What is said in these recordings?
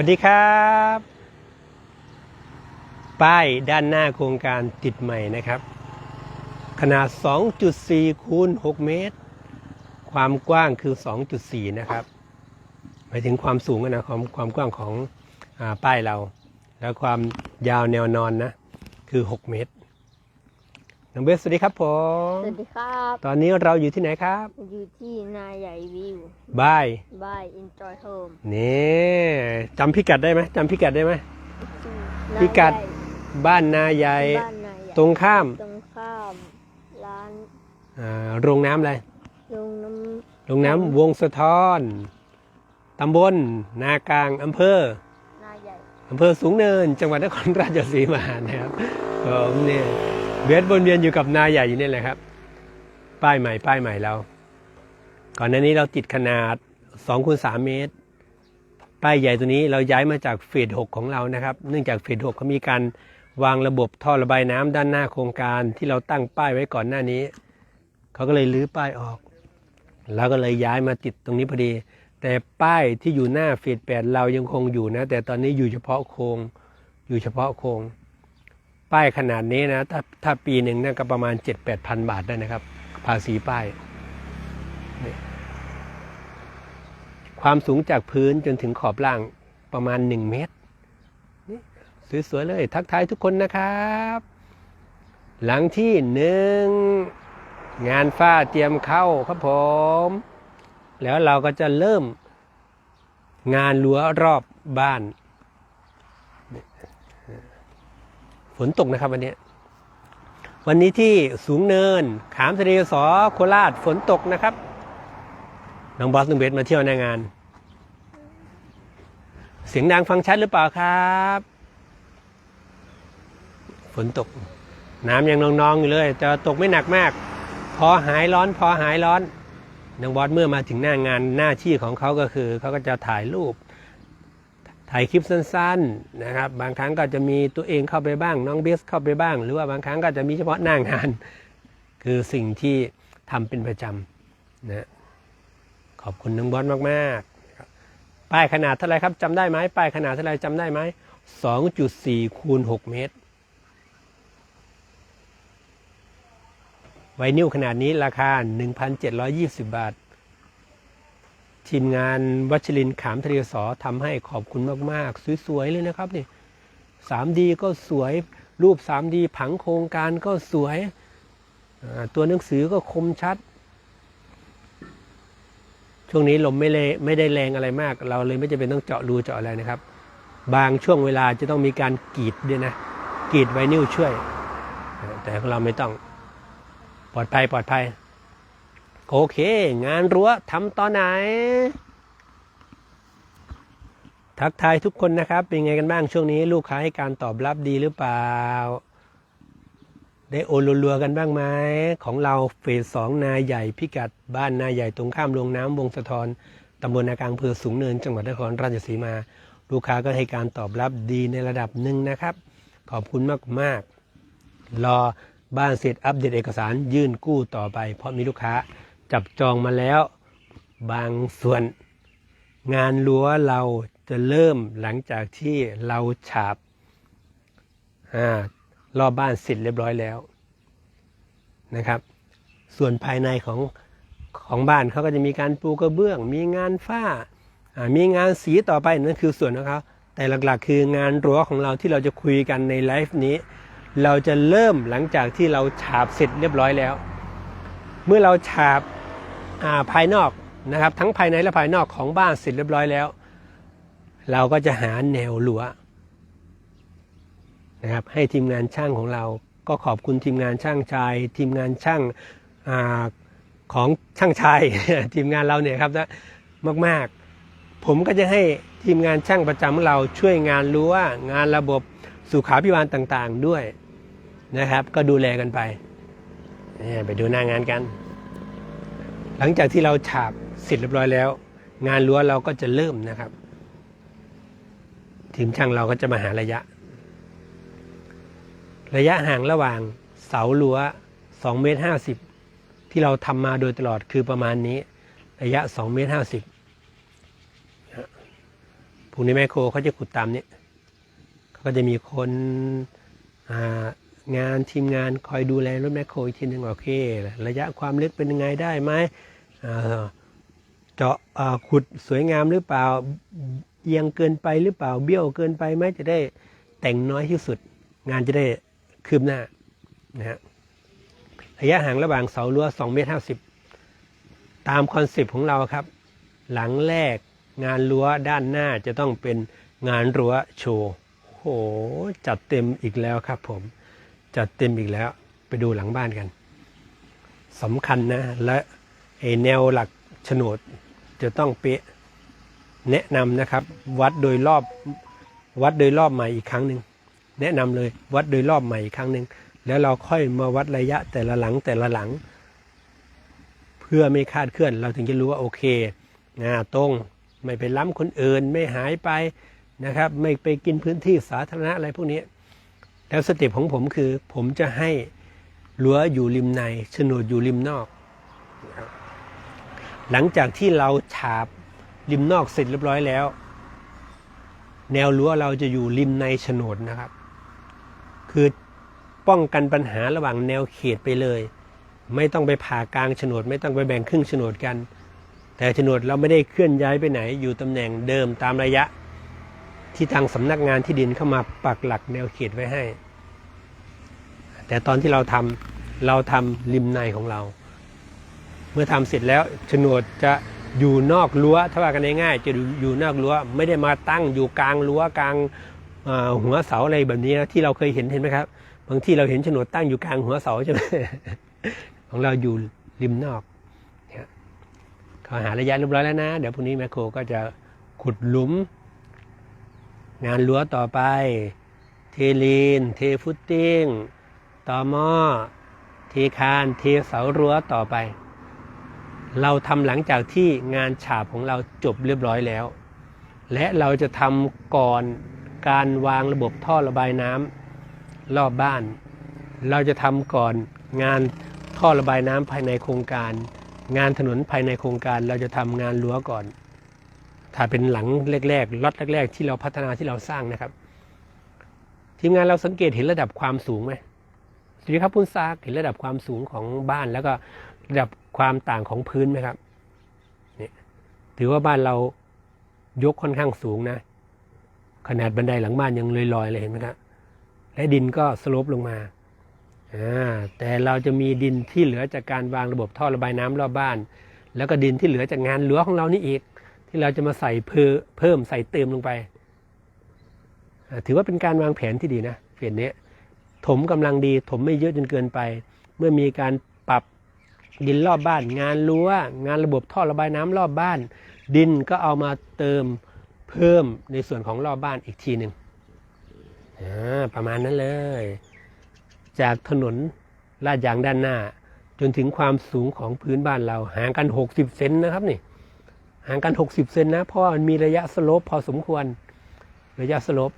วัสดีครับ ป้ายด้านหน้าโครงการติดใหม่นะครับ ขนาด 2.4 คูณ 6 เมตร ความกว้างคือ 2.4 นะครับ หมายถึงความสูงนะความความกว้างของอป้ายเรา แล้วความยาวแนวนอนนะ คือ 6 เมตร น้องเบสสวัสดีครับผมสวัสดีครับ ตอนนี้เราอยู่ที่ไหนครับ อยู่ที่นาใหญ่วิวบายบาย enjoy home นี่จำพิกัดได้ไหมจำพิกัดได้ไหมนาพิกัดใหญ่บ้านนาใหญ่ บ้านนาใหญ่ตรงข้ามตรงข้ามร้านอ่าโรงน้ำอะไรลงน้โรงน้ำวงสะท้อนตำบลนากลางอำเภอำนาใหญ่ อำเภอสูงเนิน จังหวัดนครราชสีมานะครับผมเนี่ย เบียดวนเวียนอยู่กับนาใหญ่อยู่นี่แหละครับ ป้ายใหม่ป้ายใหม่เรา ก่อนหน้านี้เราติดขนาด2คูณ3เมตร ป้ายใหญ่ตัวนี้เราย้ายมาจากเฟส6ของเรานะครับ เนื่องจากเฟส6เขามีการวางระบบท่อระบายน้ำด้านหน้าโครงการที่เราตั้งป้ายไว้ก่อนหน้านี้ เขาก็เลยรื้อป้ายออก แล้วก็เลยย้ายมาติดตรงนี้พอดี แต่ป้ายที่อยู่หน้าเฟสแปดเรายังคงอยู่นะ แต่ตอนนี้อยู่เฉพาะโครง อยู่เฉพาะโครง ป้ายขนาดนี้นะ ถ้าถ้าปีหนึ่งนั่นก็ประมาณเจ็ดแปดพันบาทได้นะครับ ภาษีป้าย ความสูงจากพื้นจนถึงขอบล่างประมาณหนึ่งเมตรนี่สวยๆเลย ทักทายทุกคนนะครับ หลังที่หนึ่งงานฝ้าเตรียมเข้าครับผม แล้วเราก็จะเริ่มงานรั้วรอบบ้าน ฝนตกนะครับวันนี้ วันนี้ที่สูงเนิน ขามทะเลสอโคราชฝนตกนะครับ น้องบอสน้องเบสมาเที่ยวในงาน เสียงดังฟังชัดหรือเปล่าครับ ฝนตก น้ำยังนองๆอยู่เลยแต่ตกไม่หนักมาก พอหายร้อน พอหายร้อนน้องบอสเมื่อมาถึงหน้างานหน้าที่ของเขาก็คือ เขาก็จะถ่ายรูป ถ่ายคลิปสั้นๆนะครับ บางครั้งก็จะมีตัวเองเข้าไปบ้าง น้องเบสเข้าไปบ้าง หรือว่าบางครั้งก็จะมีเฉพาะหน้างาน คือสิ่งที่ทำเป็นประจำนะขอบคุณน้องบอสมากๆ ป้ายขนาดเท่าไรครับจำได้ไหมป้ายขนาดเท่าไรจำได้ไหม2.4คูณ6เมตรไวนิลขนาดนี้ราคา 1,720 บาท ทีมงานวัชรินขามทะเลสอทำให้ขอบคุณมากๆ สวยๆเลยนะครับนี่ 3D ก็สวยรูป 3D ผังโครงการก็สวย ตัวหนังสือก็คมชัด ช่วงนี้ลมไม่เลไม่ได้แรงอะไรมาก เราเลยไม่จำเป็นต้องเจาะรูเจาะอะไรนะครับ บางช่วงเวลาจะต้องมีการกรีดด้วยนะกรีดไวนิลช่วย แต่ของเราไม่ต้องปลอดภัยปลอดภัย โอเค งานรั้วทำตอนไหน ทักทายทุกคนนะครับ เป็นไงกันบ้างช่วงนี้ ลูกค้าให้การตอบรับดีหรือเปล่า ได้โอนรัวๆกันบ้างไหมของเราเฟสสองนาใหญ่พิกัดบ้านนาใหญ่ตรงข้ามโรงน้ำวงสะทอนตำบลนากลางอำเภอสูงเนิน จังหวัดนครราชสีมา ลูกค้าก็ให้การตอบรับดีในระดับหนึ่งนะครับ ขอบคุณมากๆรอบ้านเสร็จอัปเดตเอกสารยื่นกู้ต่อไป เพราะมีลูกค้า จับจองมาแล้ว บางส่วน งานรั้วเราจะเริ่มหลังจากที่เราฉาบรอบบ้านเสร็จเรียบร้อยแล้วนะครับ ส่วนภายในของของบ้านเขาก็จะมีการปูกระเบื้อง มีงานฝ้า มีงานสีต่อไปนั่นคือส่วนของเขาแต่หลักๆ คืองานรั้วของเราที่เราจะคุยกันในไลฟ์นี้ เราจะเริ่มหลังจากที่เราฉาบเสร็จเรียบร้อยแล้ว เมื่อเราฉาบ ภายนอกนะครับ ทั้งภายในและภายนอกของบ้านเสร็จเรียบร้อยแล้ว เราก็จะหาแนวรั้วนะครับให้ทีมงานช่างของเราก็ขอบคุณทีมงานช่างชาย ทีมงานช่างอาของช่างชายทีมงานเราเนี่ยครับนะมากๆ ผมก็จะให้ทีมงานช่างประจำของเราช่วยงานรั้วงานระบบสุขาพิบาลต่างๆด้วยนะครับ ก็ดูแลกันไป ไปดูหน้างานกัน หลังจากที่เราฉาบเสร็จเรียบร้อยแล้ว งานรั้วเราก็จะเริ่มนะครับ ทีมช่างเราก็จะมาหาระยะ ระยะห่างระหว่างเสารั้ว2เมตร50 ที่เราทำมาโดยตลอดคือประมาณนี้ระยะ2เมตร50ผพวกนี้แมคโครเขาจะขุดตามนี้เขาก็จะมีคนางานทีมงานคอยดูแลรถแมคโครอีกทีหนึ่งโอเค ระยะความลึกเป็นยังไงได้ไหม เจาะขุดสวยงามหรือเปล่า เอียงเกินไปหรือเปล่า เบี้ยวเกินไปไหมจะได้แต่งน้อยที่สุด งานจะได้คืบหน้านะฮะระยะห่างระหว่างเสารั้ว2เมตร50 ตามคอนเซปต์ของเราครับ หลังแรกงานรั้วด้านหน้าจะต้องเป็นงานรั้วโชว์โหจัดเต็มอีกแล้วครับผม จัดเต็มอีกแล้วไปดูหลังบ้านกันสำคัญนะและ ไอแนวหลักโฉนดจะต้องเป๊ะแนะนำนะครับ วัดโดยรอบวัดโดยรอบใหม่อีกครั้งหนึ่งแนะนำเลยวัดโดยรอบใหม่อีกครั้งหนึ่งแล้วเราค่อยมาวัดระยะแต่ละหลังแต่ละหลัง เพื่อไม่คาดเคลื่อน เราถึงจะรู้ว่าโอเคงาตรงไม่ไปล้ำคนอื่นไม่หายไปนะครับ ไม่ไปกินพื้นที่สาธารณะอะไรพวกนี้ แล้วสเต็ปของผมคือ ผมจะให้รั้วอยู่ริมในโฉนดอยู่ริมนอกนะครับ หลังจากที่เราฉาบริมนอกเสร็จเรียบร้อยแล้ว แนวรั้วเราจะอยู่ริมในโฉนดนะครับ คือป้องกันปัญหาระหว่างแนวเขตไปเลย ไม่ต้องไปผ่ากลางโฉนด ไม่ต้องไปแบ่งครึ่งโฉนดกัน แต่โฉนดเราไม่ได้เคลื่อนย้ายไปไหน อยู่ตำแหน่งเดิมตามระยะ ที่ทางสำนักงานที่ดินเข้ามาปักหลักแนวเขตไว้ให้ แต่ตอนที่เราทำเราทำริมในของเรา มื่อทำเสร็จแล้วโฉนดจะอยู่นอกรั้วถ้าว่ากันง่ายๆจะอยู่นอกรั้วไม่ได้มาตั้งอยู่กลางรั้วกลางหัวเสาอะไรแบบนี้นะที่เราเคยเห็นเห็นไหมครับบางที่เราเห็นโฉนดตั้งอยู่กลางหัวเสาใช่ไหมของเราอยู่ริมนอกเนี่ยเขาหาระยะเรียบร้อยแล้วนะ เดี๋ยวพรุ่งนี้แมคโครก็จะขุดหลุม งานรั้วต่อไป เทลีน เทฟุตติ้งต่อหม้อเทคาน เทเสารั้วต่อไป เราทำหลังจากที่งานฉาบของเราจบเรียบร้อยแล้ว และเราจะทำก่อนการวางระบบท่อระบายน้ำรอบบ้าน เราจะทำก่อนงานท่อระบายน้ำภายในโครงการ งานถนนภายในโครงการ เราจะทำงานรั้วก่อน ถ้าเป็นหลังแรกๆล็อตแรก ๆ ที่เราพัฒนาที่เราสร้างนะครับ ทีมงานเราสังเกตเห็นระดับความสูงไหมสวัสดีครับคุณซากเห็นระดับความสูงของบ้านแล้วก็ระดับ ความต่างของพื้นไหมครับเนี่ยถือว่าบ้านเรายกค่อนข้างสูงนะ ขนาดบันไดหลังบ้านยังลอยๆเลยเห็นไหมครับและดินก็สลปลงมาแต่เราจะมีดินที่เหลือจากการวางระบบท่อระบายน้ำรอบบ้าน แล้วก็ดินที่เหลือจากงานรั้วของเรานี่อีก ที่เราจะมาใส่เพิ่มเพิ่มใส่เติมลงไป ถือว่าเป็นการวางแผนที่ดีนะเฟสเนี้ยถมกำลังดีถมไม่เยอะจนเกินไป เมื่อมีการ ดินรอบบ้าน งานรั้วงานระบบท่อระบายน้ำรอบบ้าน ดินก็เอามาเติมเพิ่มในส่วนของรอบบ้านอีกทีหนึ่งประมาณนั้นเลย จากถนนลาดยางด้านหน้า จนถึงความสูงของพื้นบ้านเราห่างกัน 60 เซนนะครับนี่ห่างกัน 60 เซนนะ เพราะมันมีระยะสโลปพอสมควรระยะสโลป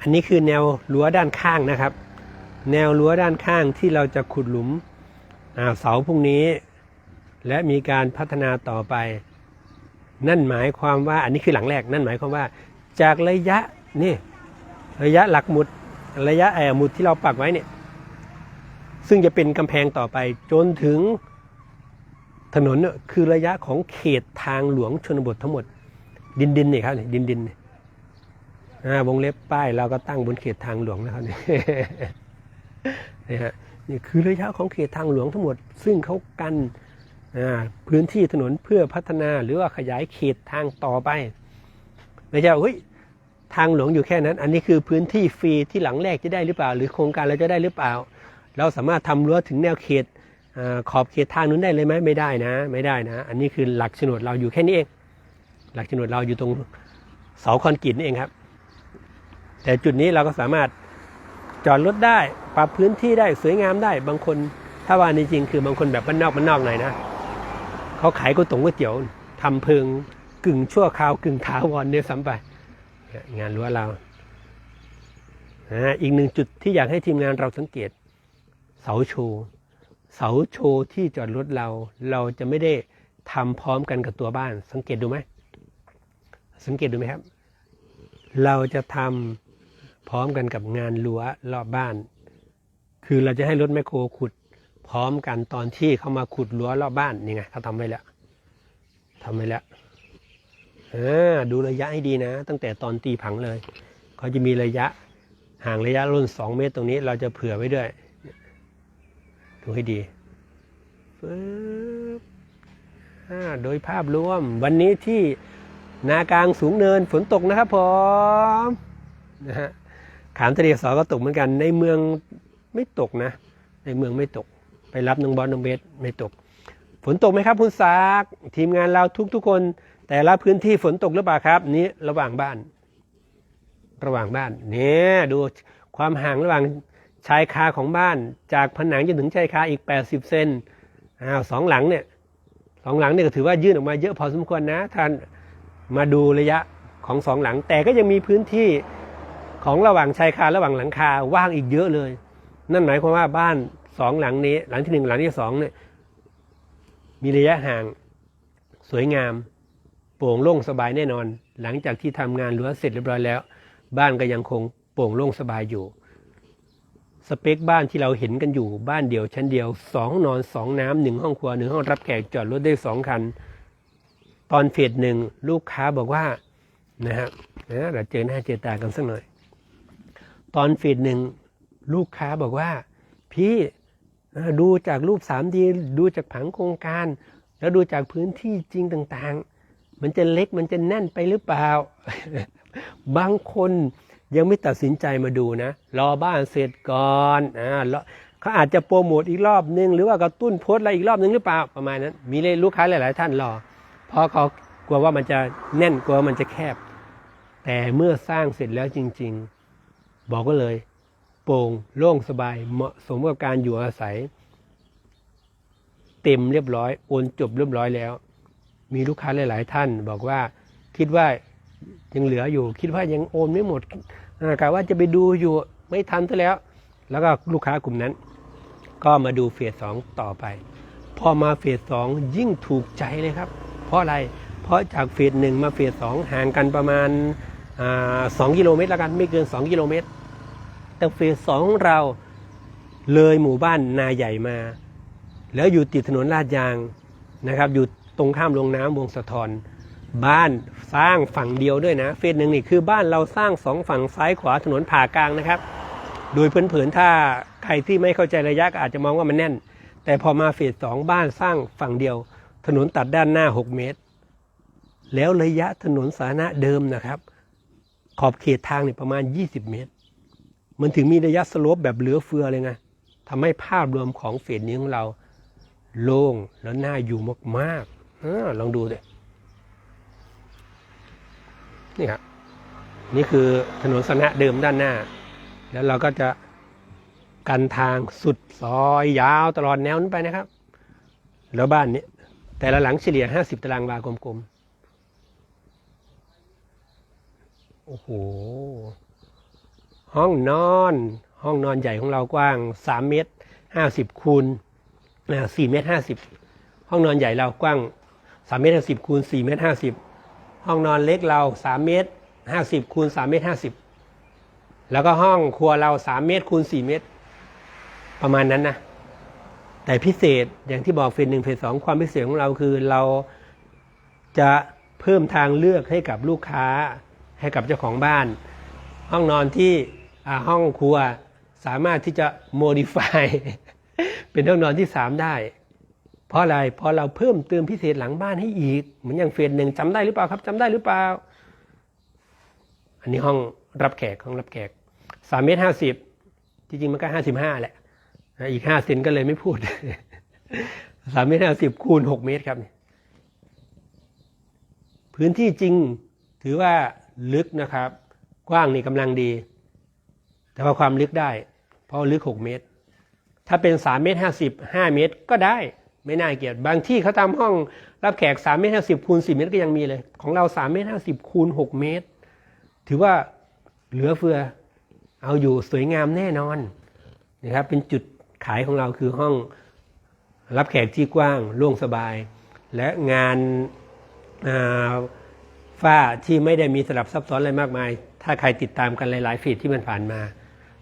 อันนี้คือแนวรั้วด้านข้างนะครับ แนวรั้วด้านข้างที่เราจะขุดหลุม เสาพวกนี้ และมีการพัฒนาต่อไป นั่นหมายความว่าอันนี้คือหลังแรก นั่นหมายความว่า จากระยะนี่ระยะหลักหมุดระยะแออหมุดที่เราปักไว้เนี่ยซึ่งจะเป็นกำแพงต่อไปจนถึงถนนเนี่ยคือระยะของเขตทางหลวงชนบททั้งหมด ดินดินนี่ครับนี่ดินดินอ่าวงเล็บป้ายเราก็ตั้งบนเขตทางหลวงนะครับนี่นี่ฮะ นี่คือระยะของเขตทางหลวงทั้งหมด ซึ่งเขากันพื้นที่ถนนเพื่อพัฒนาหรือว่าขยายเขตทางต่อไปไม่ใช่ว่าเฮ้ยทางหลวงอยู่แค่นั้น อันนี้คือพื้นที่ฟรีที่หลังแรกจะได้หรือเปล่า หรือโครงการเราจะได้หรือเปล่า เราสามารถทำรั้วถึงแนวเขตอขอบเขตทางนู้นได้เลยไหมไม่ได้นะ ไม่ได้นะ อันนี้คือหลักโฉนดเราอยู่แค่นี้เอง หลักโฉนดเราอยู่ตรงเสาคอนกรีตนี่เองครับ แต่จุดนี้เราก็สามารถ จอดรถได้ปรับพื้นที่ได้สวยงามได้ บางคนถ้าว่านี่จริงคือบางคนแบบบ้านนอกบ้านนอกหน่อยนะเขาขายก๋วยตงก๋วยเตี๋ยวทำเพิงกึ่งชั่วคราวกึ่งถาวรเนี่ยซ้ำไปงานรั้วเราอ่าอีกหนึ่งจุดที่อยากให้ทีมงานเราสังเกต เสาโชว์เสาโชว์ที่จอดรถเรา เราจะไม่ได้ทำพร้อมกันกับตัวบ้าน สังเกตดูไหมสังเกตดูไหมครับ เราจะทำ พร้อมกันกับงานรั้วรอบบ้าน คือเราจะให้รถแมคโครขุด พร้อมกันตอนที่เขามาขุดรั้วรอบบ้านนี่ไงเขาทำไว้แล้วทำไว้แล้วดูระยะให้ดีนะ ตั้งแต่ตอนตีผังเลยเขาจะมีระยะห่างระยะรุ่นสองเมตรตรงนี้ เราจะเผื่อไว้ด้วยดูให้ดีโดยภาพรวม วันนี้ที่นากลางสูงเนินฝนตกนะครับผมนะฮะ ขามทะเลสอก็ตกเหมือนกัน ในเมืองไม่ตกนะ ในเมืองไม่ตก ไปรับน้องบอลน้องเบสไม่ตก ฝนตกไหมครับคุณซากทีมงานเราทุกๆคน แต่ละพื้นที่ฝนตกหรือเปล่าครับ นี้ระหว่างบ้าน ระหว่างบ้านเนี่ยดูความห่างระหว่างชายคาของบ้าน จากผนังจนถึงชายคาอีก 80 เซนอ้าวสองหลังเนี่ยสองหลังเนี่ยก็ถือว่ายื่นออกมาเยอะพอสมควรนะท่านมาดูระยะของสองหลัง แต่ก็ยังมีพื้นที่ ของระหว่างชายคาระหว่างหลังคาว่างอีกเยอะเลย นั่นหมายความว่าบ้านสองหลังนี้ หลังที่หนึ่งหลังที่สองเนี่ยมีระยะห่าง สวยงาม โปร่งโล่งสบายแน่นอน หลังจากที่ทำงานรั้วเสร็จเรียบร้อยแล้ว บ้านก็ยังคงโปร่งโล่งสบายอยู่ สเปคบ้านที่เราเห็นกันอยู่บ้านเดียวชั้นเดียวสองนอนสองน้ำหนึ่งห้องครัวหนึ่งห้องรับแขกจอดรถได้สองคัน ตอนเฟสหนึ่งลูกค้าบอกว่านะฮะนะเราเจอหน้าเจอตากันสักหน่อย ตอนเฟสหนึ่งลูกค้าบอกว่า พี่ดูจากรูป 3D ดูจากผังโครงการ แล้วดูจากพื้นที่จริงต่างๆ มันจะเล็กมันจะแน่นไปหรือเปล่า บางคนยังไม่ตัดสินใจมาดูนะ รอบ้านเสร็จก่อนอ่าเขาอาจจะโปรโมทอีกรอบนึง หรือว่ากระตุ้นโพสอะไรอีกรอบนึงหรือเปล่าประมาณนั้น มีเลยลูกค้าหลาย ๆ ท่านรอ เพราะเขากลัวว่ามันจะแน่นกลัวมันจะแคบ แต่เมื่อสร้างเสร็จแล้วจริง ๆ บอกก็เลย โปร่งโล่งสบายเหมาะสมกับการอยู่อาศัย เต็มเรียบร้อยโอนจบเรียบร้อยแล้ว มีลูกค้าหลาย ๆ ท่าน บอกว่าคิดว่ายังเหลืออยู่ คิดว่ายังโอนไม่หมดกะว่าจะไปดูอยู่ไม่ทันซะแล้ว แล้วก็ลูกค้ากลุ่มนั้น ก็มาดูเฟสสองต่อไป พอมาเฟสสองยิ่งถูกใจเลยครับ เพราะอะไรเพราะจากเฟสหนึ่งมาเฟสสองห่างกันประมาณสองกิโลเมตรแล้วกันไม่เกิน 2 กิโลเมตร ต่เฟสสองของเราเลยหมู่บ้านนาใหญ่มา แล้วอยู่ติดถนนลาดยางนะครับ อยู่ตรงข้ามโรงน้ำวงสะทอนบ้านสร้างฝั่งเดียวด้วยนะ เฟสหนึ่งนี่คือบ้านเราสร้างสองฝั่งซ้ายขวาถนนผ่ากลางนะครับ โดยเผินๆถ้าใครที่ไม่เข้าใจระยะก็อาจจะมองว่ามันแน่น แต่พอมาเฟสสองบ้านสร้างฝั่งเดียว ถนนตัดด้านหน้า 6 เมตร แล้วระยะถนนสาธารณะเดิมนะครับ ขอบเขตทางเนี่ยประมาณ 20 เมตร มันถึงมีระยะสโลปแบบเหลือเฟือเลยไงทำให้ภาพรวมของเฟสนี้ของเรา โล่งแล้วน่าอยู่มากๆอลองดูดินี่ครับนี่คือถนนสาธารณะเดิมด้านหน้า แล้วเราก็จะกันทางสุดซอยยาวตลอดแนวนั้นไปนะครับ แล้วบ้านนี้ แต่ละหลังเฉลี่ย50ตารางวากลมๆ โอ้โห ห้องนอน ห้องนอนใหญ่ของเรากว้าง3เมตร50คูณ4เมตร50 ห้องนอนใหญ่เรากว้าง3เมตร50คูณ4เมตร50 ห้องนอนเล็กเรา3เมตร50คูณ3เมตร50 แล้วก็ห้องครัวเรา3เมตรคูณ4เมตร ประมาณนั้นนะแต่พิเศษอย่างที่บอกเฟสหนึ่งเฟสสองความพิเศษของเราคือเราจะเพิ่มทางเลือกให้กับลูกค้าให้กับเจ้าของบ้าน ห้องนอนที่ ห้องครัวสามารถที่จะ modify เป็นห้องนอนที่สามได้ เพราะอะไรเพราะเราเพิ่มเติมพิเศษหลังบ้านให้อีก เหมือนอย่างเฟสหนึ่งจำได้หรือเปล่าครับจำได้หรือเปล่า อันนี้ห้องรับแขกห้องรับแขกสามเมตรห้าสิบจริงๆมันก็ห้าสิบห้าแหละนะอีกห้าเซนก็เลยไม่พูดสามเมตรห้าสิบคูณหกเมตรครับ พื้นที่จริงถือว่าลึกนะครับ กว้างนี่กำลังดี แต่ว่าความลึกได้ เพราะลึกหกเมตร ถ้าเป็นสามเมตรห้าสิบห้าเมตรก็ได้ไม่น่าเกลียดบางที่เขาทำห้องรับแขกสามเมตรห้าสิบคูณสี่เมตรก็ยังมีเลย ของเราสามเมตรห้าสิบคูณหกเมตร ถือว่าเหลือเฟือเอาอยู่สวยงามแน่นอนนะครับเป็นจุดขายของเราคือห้องรับแขกที่กว้างโล่งสบาย และงานาฝ้าที่ไม่ได้มีสลับซับซ้อนอะไรมากมาย ถ้าใครติดตามกันหลาย ๆ ฟีดที่มันผ่านมา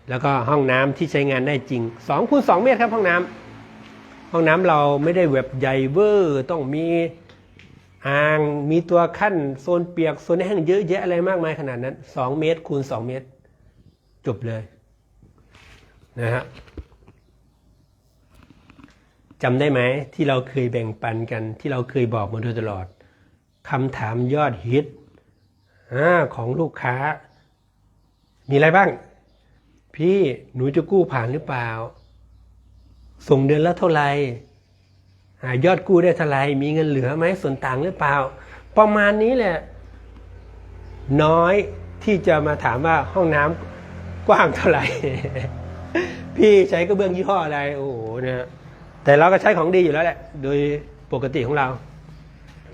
แล้วก็ห้องน้ำที่ใช้งานได้จริง2คูณ2เมตรครับห้องน้ำห้องน้ำเราไม่ได้แบบใหญ่เวอร์ต้องมีอ่างมีตัวขั้นโซนเปียกโซนแห้งเยอะแยะอะไรมากมายขนาดนั้น 2 เมตรคูณ 2 เมตร จบเลยนะฮะจำได้ไหมที่เราเคยแบ่งปันกันที่เราเคยบอกมาโดยตลอดคำถามยอดฮิตอของลูกค้า มีอะไรบ้าง พี่หนูจะกู้ผ่านหรือเปล่า ส่งเดือนละเท่าไหร่หายอดกู้ได้เท่าไหร่มีเงินเหลือไหมส่วนต่างหรือเปล่า ประมาณนี้แหละ น้อยที่จะมาถามว่าห้องน้ำกว้างเท่าไหร่ พี่ใช้กระเบื้องยี่ห้ออะไร โอ้โหนะแต่เราก็ใช้ของดีอยู่แล้วแหละ โดยปกติของเรา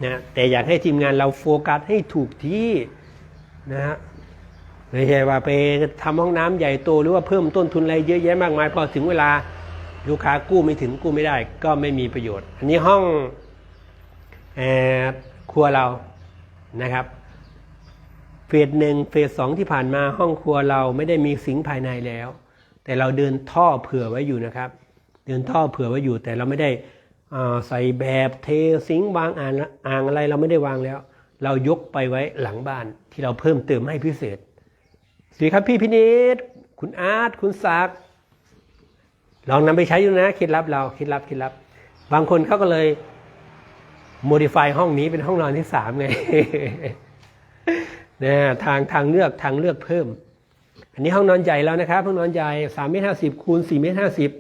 นะแต่อยากให้ทีมงานเราโฟกัสให้ถูกที่นะฮะ ไม่ใช่ว่าไปทำห้องน้ำใหญ่โตหรือว่าเพิ่มต้นทุนอะไรเยอะแยะมากมายพอถึงเวลาลูกค้ากู้ไม่ถึงกู้ไม่ได้ ก็ไม่มีประโยชน์ อันนี้ห้องอครัวเรานะครับเฟสหนึ่งเฟสสองที่ผ่านมาห้องครัวเราไม่ได้มีสิงภายในแล้ว แต่เราเดินท่อเผื่อไว้อยู่นะครับ เดินท่อเผื่อไว้อยู่ แต่เราไม่ได้ใส่แบบเทสิงวางอ่างอ่างอะไรเราไม่ได้วางแล้ว เรายกไปไว้หลังบ้านที่เราเพิ่มเติมให้พิเศษ ดีครับพี่พินิษคุณอาร์ตคุณศักดิ์ลองนำไปใช้ดูนะเคล็ดลับเราเคล็ดลับเคล็ดลับ บางคนเขาก็เลยโมดิฟายห้องนี้เป็นห้องนอนที่สามไงนะทางทางเลือกทางเลือกเพิ่ม อันนี้ห้องนอนใหญ่แล้วนะครับ ห้องนอนใหญ่สามเมตรห้าสิบคูณสี่เมตรห้าสิบ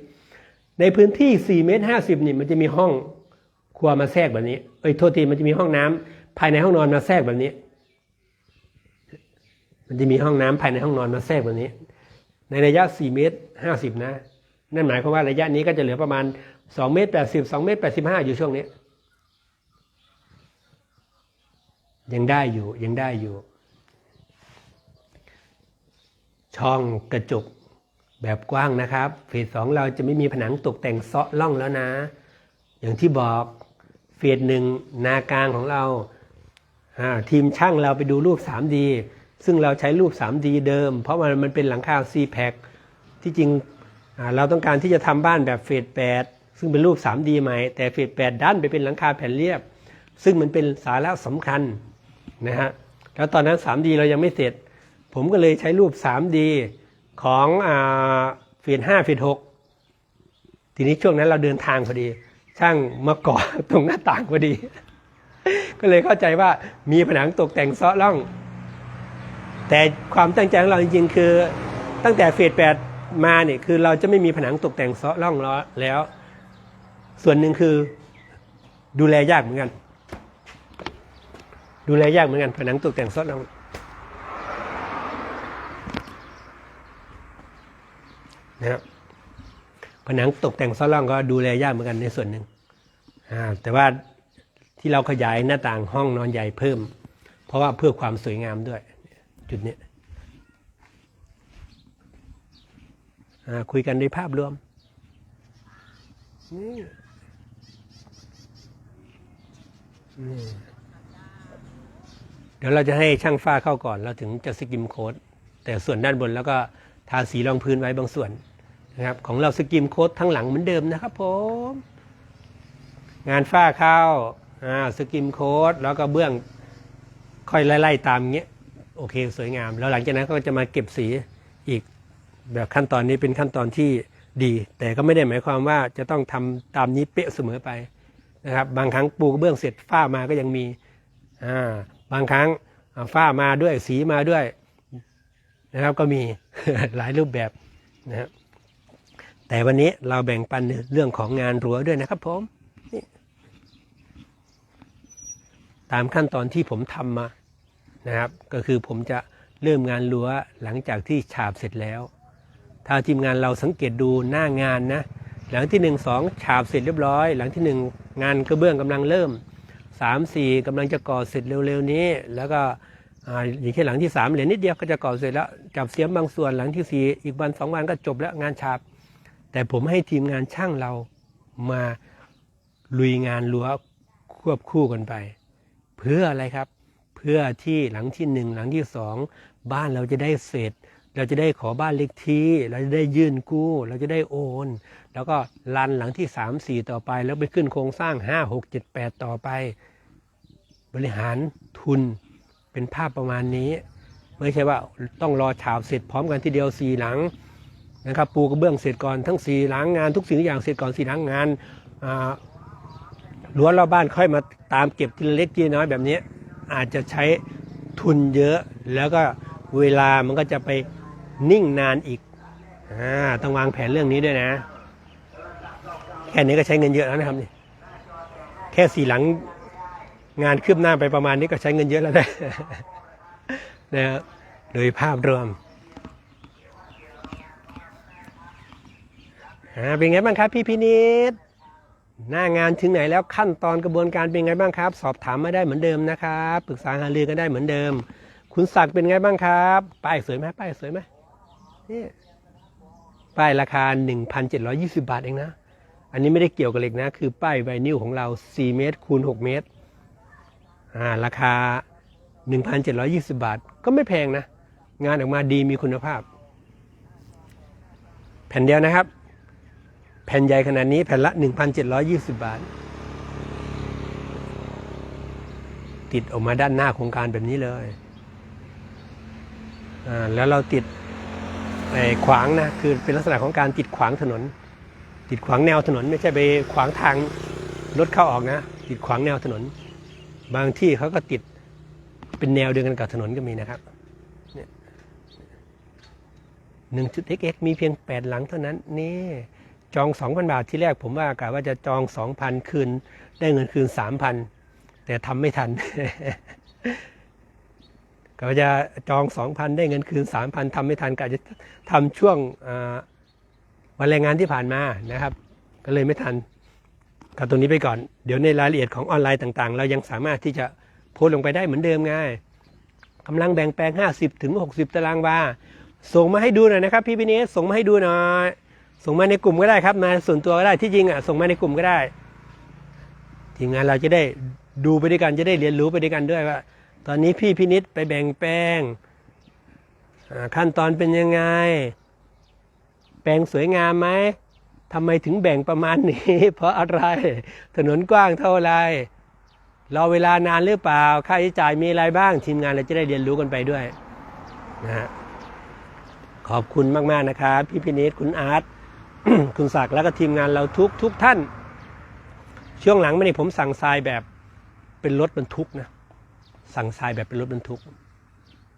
ในพื้นที่สี่เมตรห้าสิบนี่มันจะมีห้องครัวมาแทรกแบบนี้ เอ้ยโทษทีมันจะมีห้องน้ำภายในห้องนอนมาแทรกแบบนี้ มันจะมีห้องน้ำภายในห้องนอนมาแทรกแบบนี้ ในระยะ 4 เมตร 50 นะ นั่นหมายความว่าระยะนี้ก็จะเหลือประมาณ 2 เมตร 80 2 เมตร 85 อยู่ช่วงนี้ ยังได้อยู่ยังได้อยู่ ช่องกระจกแบบกว้างนะครับ เฟสสองเราจะไม่มีผนังตกแต่งเซาะล่องแล้วนะ อย่างที่บอกเฟสหนึ่งนากลางของเราอ่าทีมช่างเราไปดูรูป 3D ซึ่งเราใช้รูป 3D เดิม เพราะมันมันเป็นหลังคา c p a c ที่จริงเราต้องการที่จะทำบ้านแบบเฟส8ซึ่งเป็นรูป 3D ใหม่ แต่เฟส8ด้านไปเป็นหลังคาแผ่นเรียบ ซึ่งมันเป็นสาระสำคัญนะฮะแล้วตอนนั้น 3D เรายังไม่เสร็จ ผมก็เลยใช้รูป 3D ของเฟส5เฟส6ทีนี้ช่วงนั้นเราเดินทางพอดี ช่างมากาะตรงหน้าต่างพอดี ก็เลยเข้าใจว่ามีผนังตกแต่งซาะล่อง แต่ความตั้งใจของเราจริงๆ คือตั้งแต่เฟสแปดมาเนี่ยคือเราจะไม่มีผนังตกแต่งซาะล่องแล้ว ส่วนหนึ่งคือดูแลยากเหมือนกัน ดูแลยากเหมือนกันผนังตกแต่งซาะล่องนะครับผนังตกแต่งซาะล่องก็ดูแลยากเหมือนกันในส่วนหนึ่งแต่ว่าที่เราขยายหน้าต่างห้องนอนใหญ่เพิ่ม เพราะว่าเพื่อความสวยงามด้วย จุดนี้อ่าคุยกันในภาพรวมนี่นี่เดี๋ยวเราจะให้ช่างฝ้าเข้าก่อนเราถึงจะสกิมโค้ดแต่ส่วนด้านบนแล้วก็ทาสีรองพื้นไว้บางส่วนนะครับ ของเราสกิมโค้ดทั้งหลังเหมือนเดิมนะครับผมงานฝ้าเข้าอ่าสกิมโค้ดแล้วก็เบื้องค่อยไล่ๆตามอย่างเงี้ย โอเคสวยงาม แล้วหลังจากนั้นก็จะมาเก็บสีอีก แบบขั้นตอนนี้เป็นขั้นตอนที่ดี แต่ก็ไม่ได้หมายความว่าจะต้องทำตามนี้เป๊ะเสมอไปนะครับ บางครั้งปูกระเบื้องเสร็จฝ้ามาก็ยังมีอ่าบางครั้งฝ้ามาด้วยสีมาด้วยนะครับก็มีหลายรูปแบบนะครับแต่วันนี้เราแบ่งปันเรื่องของงานรั้วด้วยนะครับผมตามขั้นตอนที่ผมทำมา นะครับ ก็คือผมจะเริ่มงานรั้วหลังจากที่ฉาบเสร็จแล้ว ถ้าทีมงานเราสังเกตดูหน้างานนะ หลังที่หนึ่งสองฉาบเสร็จเรียบร้อย หลังที่หนึ่งงานกระเบื้องกำลังเริ่มสามสี่กำลังจะก่อเสร็จเร็วๆนี้ แล้วก็ออย่างแค่หลังที่สามเหลือนิดเดียวก็จะก่อเสร็จแล้วจับเสียมบางส่วนหลังที่สี่อีกวันสองวันก็จบแล้วงานฉาบ แต่ผมให้ทีมงานช่างเรามาลุยงานรั้วควบคู่กันไป เพื่ออะไรครับ เพื่อที่หลังที่หนึ่งหลังที่สองบ้านเราจะได้เสร็จ เราจะได้ขอบ้านเล็กที่ เราจะได้ยื่นกู้ เราจะได้โอน แล้วก็รันหลังที่สามสี่ต่อไป แล้วไปขึ้นโครงสร้างห้าหกเจ็ดแปดต่อไป บริหารทุนเป็นภาพประมาณนี้ ไม่ใช่ว่าต้องรอฉาบเสร็จพร้อมกันทีเดียวสี่หลังนะครับปูกระเบื้องเสร็จก่อนทั้งสี่หลังงานทุกสิ่งทุกอย่างเสร็จก่อนสี่หลังงานอ่ารั้วนรอบบ้านค่อยมาตามเก็บทีละเล็กทีละน้อยแบบนี้ อาจจะใช้ทุนเยอะ แล้วก็เวลามันก็จะไปนิ่งนานอีกอาต้องวางแผนเรื่องนี้ด้วยนะ แค่นี้ก็ใช้เงินเยอะแล้วนะครับนี่แค่สี่หลังงานคืบหน้าไปประมาณนี้ก็ใช้เงินเยอะแล้วนะนะครับโดยภาพรวมอ่าเป็นไงบ้างครับพี่พินิษ หน้างานถึงไหนแล้วขั้นตอนกระบวนการเป็นไงบ้างครับ สอบถามมาได้เหมือนเดิมนะครับปรึกษาหารือกันได้เหมือนเดิม คุณศักดิ์เป็นไงบ้างครับป้ายสวยไหมป้ายสวยไหมนี่ป้ายราคา 1,720 บาทเองนะ อันนี้ไม่ได้เกี่ยวกับเหล็กนะ คือป้ายไวนิลของเรา 4 เมตรคูณ 6 เมตรอ่าราคา 1,720 บาท ก็ไม่แพงนะ งานออกมาดีมีคุณภาพ แผ่นเดียวนะครับ แผ่นใหญ่ขนาดนี้แผ่นละ 1,720 บาท ติดออกมาด้านหน้าโครงการแบบนี้เลยอ่าแล้วเราติดขวางนะ คือเป็นลักษณะของการติดขวางถนน ติดขวางแนวถนน ไม่ใช่ไปขวางทางรถเข้าออกนะ ติดขวางแนวถนน บางที่เขาก็ติดเป็นแนวเดียวกันกับถนนก็มีนะครับหนึ่งจุด xx มีเพียงแปดหลังเท่านั้นนี่ จองสองพันบาทที่แรกผมว่ากะว่าจะจองสองพันคืน ได้เงินคืนสามพันแต่ทำไม่ทันก็จะจองสองพันได้เงินคืนสามพันทำไม่ทันก็จะทำช่วงวันแรงงานที่ผ่านมานะครับ ก็เลยไม่ทันกับตรงนี้ไปก่อน เดี๋ยวในรายละเอียดของออนไลน์ต่างๆ เรายังสามารถที่จะโพสลงไปได้เหมือนเดิมไงกำลังแบ่งแปลง 50ถึง60 ตารางวาส่งมาให้ดูหน่อยนะครับพี่พินิสส่งมาให้ดูหน่อย ส่งมาในกลุ่มก็ได้ครับมาส่วนตัวก็ได้ที่จริงอะส่งมาในกลุ่มก็ได้ทีมงานเราจะได้ดูไปด้วยกันจะได้เรียนรู้ไปด้วยกันด้วยว่า ตอนนี้พี่พินิษไปแบ่งแปลงขั้นตอนเป็นยังไง แปลงสวยงามไหมทำไมถึงแบ่งประมาณนี้ เพราะอะไร ถนนกว้างเท่าไรรอเวลานานหรือเปล่า ค่าใช้จ่ายมีอะไรบ้าง ทีมงานเราจะได้เรียนรู้กันไปด้วยนะฮะขอบคุณมาก ๆ นะครับ พี่พินิษคุณอาร์ต คุณศักดิ์แล้วก็ทีมงานเราทุกทุกท่าน ช่วงหลังไมานี่ผมสั่งทรายแบบเป็นรถบรรทุกนะ สั่งทรายแบบเป็นรถบรรทุก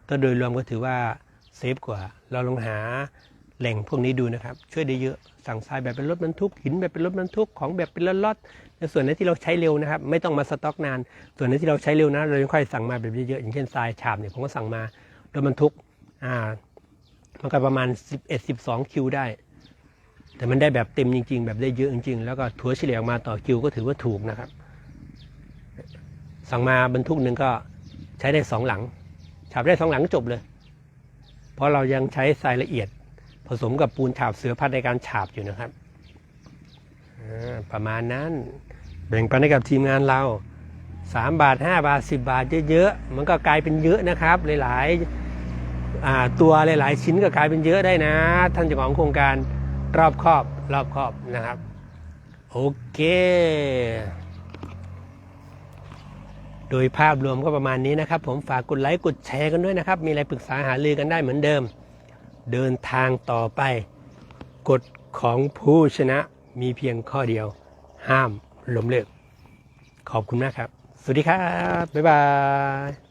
ก็โดยรวมก็ถือว่าเซฟกว่า เราลองหาแหล่งพวกนี้ดูนะครับ ช่วยได้เยอะ สั่งทรายแบบเป็นรถบรรทุก หินแบบเป็นรถบรรทุก ของแบบเป็นล็อตๆในส่วนไหนที่เราใช้เร็วนะครับ ไม่ต้องมาสต็อกนาน ส่วนไหนที่เราใช้เร็วนะ เราค่อยสั่งมาแบบเยอะๆ อย่างเช่นทรายฉาบเนี่ยผมก็สั่งมารถบรรทุก อ่า มันก็ประมาณ 11-12 คิวได้ แต่มันได้แบบเต็มจริง ๆ แบบได้เยอะจริง ๆ แล้วก็ถัวเฉลี่ยออกมาต่อคิวก็ถือว่าถูกนะครับ สั่งมาบรรทุกหนึ่งก็ใช้ได้สองหลังฉาบได้สองหลังจบเลย เพราะเรายังใช้ทรายละเอียด ผสมกับปูนฉาบเสือพัดในการฉาบอยู่นะครับประมาณนั้น แบ่งปันให้กับทีมงานเราสามบาทห้าบาทสิบบาทเยอะๆมันก็กลายเป็นเยอะนะครับ หลายๆตัวหลายๆชิ้นก็กลายเป็นเยอะได้นะ ท่านเจ้าของโครงการ รอบครอบรอบครอบนะครับ โอเค โดยภาพรวมก็ประมาณนี้นะครับ ผมฝากกดไลค์กดแชร์กันด้วยนะครับ มีอะไรปรึกษาหารือกันได้เหมือนเดิม เดินทางต่อไปกฎของผู้ชนะมีเพียงข้อเดียว ห้ามล้มเลิก ขอบคุณมากครับ สวัสดีครับ บ๊ายบาย